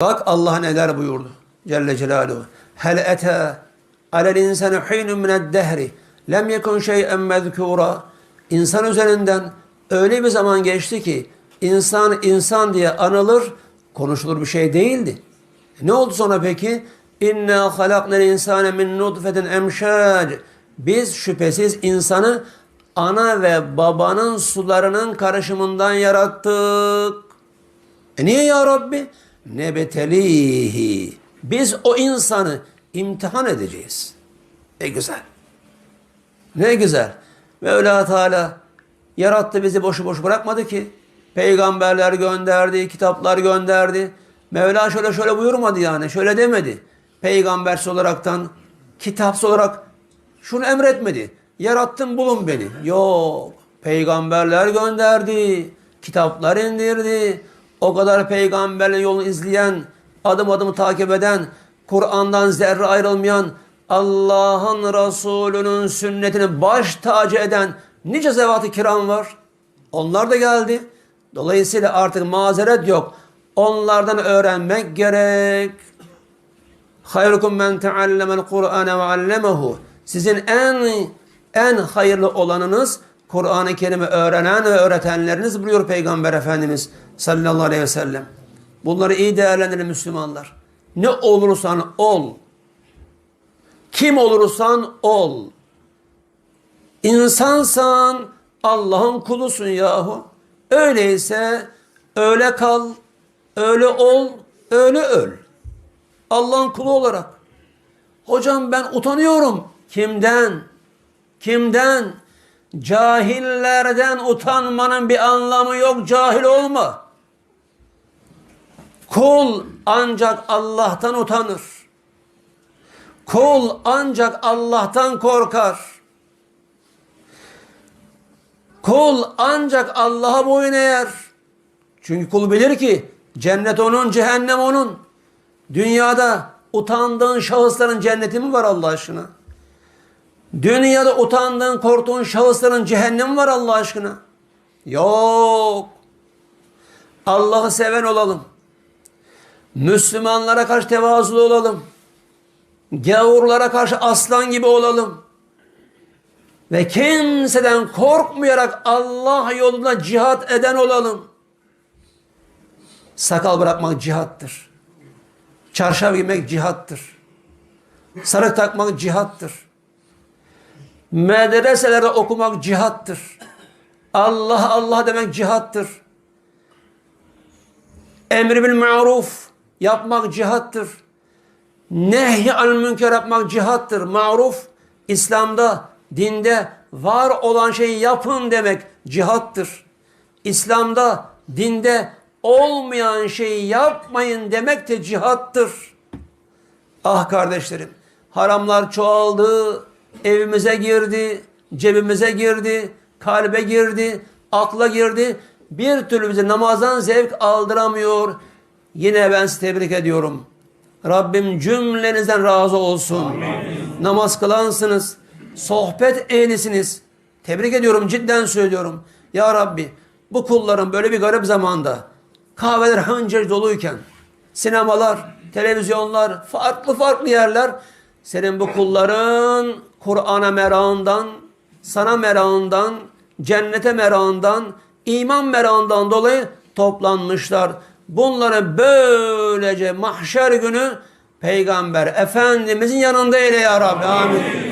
Bak Allah neler buyurdu Celle Celaluhu. Hel ete alel insanu hinun mined dehri lem yekun şey'en mezkura. İnsan üzerinden öyle bir zaman geçti ki insan insan diye anılır, konuşulur bir şey değildi. E Ne oldu sonra peki? İnna halaknel insane min nutfetin emşac. Biz şüphesiz insanı ana ve babanın sularının karışımından yarattık. E niye ya Rabbi? Nebetelihi. Biz o insanı imtihan edeceğiz. Ne güzel. Ne güzel. Mevla Teala yarattı bizi boşu boş bırakmadı ki. Peygamberler gönderdi, kitaplar gönderdi. Mevla şöyle şöyle buyurmadı yani. Şöyle demedi. Peygambersi olaraktan, kitapsı olarak şunu emretmedi. Yarattın bulun beni. Yok. Peygamberler gönderdi. Kitaplar indirdi. O kadar peygamberlerin yolunu izleyen, adım adım takip eden, Kur'an'dan zerre ayrılmayan, Allah'ın Resulü'nün sünnetini baş tacı eden nice zevat-ı kiram var. Onlar da geldi. Dolayısıyla artık mazeret yok. Onlardan öğrenmek gerek. Hayrukum men teallemel Kur'ane ve allemehu. Sizin en en hayırlı olanınız Kur'an-ı Kerim'i öğrenen ve öğretenleriniz buyuruyor Peygamber Efendimiz sallallahu aleyhi ve sellem. Bunları iyi değerlendirin Müslümanlar. Ne olursan ol. Kim olursan ol. İnsansan Allah'ın kulusun yahu. Öyleyse öyle kal, öyle ol, öyle öl. Allah'ın kulu olarak. Hocam ben utanıyorum. Kimden? Kimden? Cahillerden utanmanın bir anlamı yok. Cahil olma. Kul ancak Allah'tan utanır. Kul ancak Allah'tan korkar. Kul ancak Allah'a boyun eğer. Çünkü kul bilir ki cennet onun, cehennem onun. Dünyada utandığın şahısların cenneti mi var Allah aşkına? Dünyada utandığın, korktuğun şahısların cehennemi var Allah aşkına. Yok. Allah'ı seven olalım. Müslümanlara karşı tevazulu olalım. Gavurlara karşı aslan gibi olalım. Ve kimseden korkmayarak Allah yolunda cihat eden olalım. Sakal bırakmak cihattır. Çarşaf giymek cihattır. Sarık takmak cihattır. Medreselerde okumak cihattır. Allah Allah demek cihattır. Emri bil maruf yapmak cihattır. Nehy al münker yapmak cihattır. Maruf İslam'da, dinde var olan şeyi yapın demek cihattır. İslam'da, dinde olmayan şeyi yapmayın demek de cihattır. Ah kardeşlerim, haramlar çoğaldı, evimize girdi, cebimize girdi, kalbe girdi, akla girdi. Bir türlü bize namazdan zevk aldıramıyor. Yine ben sizi tebrik ediyorum. Rabbim cümlenizden razı olsun. Namaz kılansınız, sohbet ehlisiniz. Tebrik ediyorum, cidden söylüyorum. Ya Rabbi, bu kulların böyle bir garip zamanda kahveler hıncır doluyken, sinemalar, televizyonlar, farklı farklı yerler senin bu kulların Kur'an'a merakından, sana merakından, cennete merakından, iman merakından dolayı toplanmışlar. Bunları böylece mahşer günü Peygamber Efendimizin yanında eyle ya Rabbi. Amin.